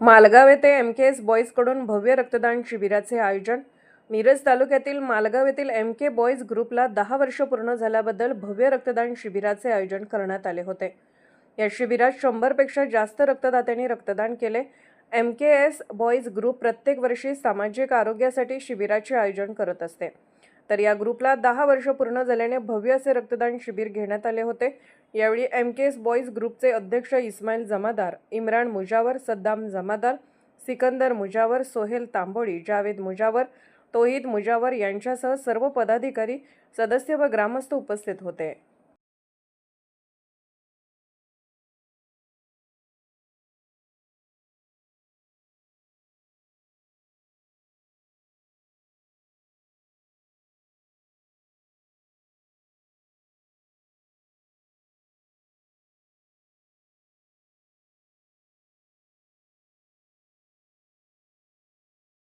मालगाव येथे M K S बॉईजकडून भव्य रक्तदान शिबिराचे आयोजन. मिरज तालुक्यातील मालगाव येथील एम के बॉईज ग्रुपला दहा वर्ष पूर्ण झाल्याबद्दल भव्य रक्तदान शिबिराचे आयोजन करण्यात आले होते. या शिबिरात शंभरपेक्षा जास्त रक्तदात्यांनी रक्तदान केले. M K S boys group प्रत्येक वर्षी सामाजिक आरोग्यासाठी शिबिराचे आयोजन करत असते. तर या ग्रुपला दहा वर्ष पूर्ण झाल्याने भव्य असे रक्तदान शिबिर घेण्यात आले होते. यावेळी एम के एस बॉईज ग्रुपचे अध्यक्ष इस्माईल जमादार इम्रान मुजावर सद्दाम जमादार सिकंदर मुजावर सोहेल तांबोळी जावेद मुजावर तोहिद मुजावर यांच्यासह सर्व पदाधिकारी सदस्य व ग्रामस्थ उपस्थित होते.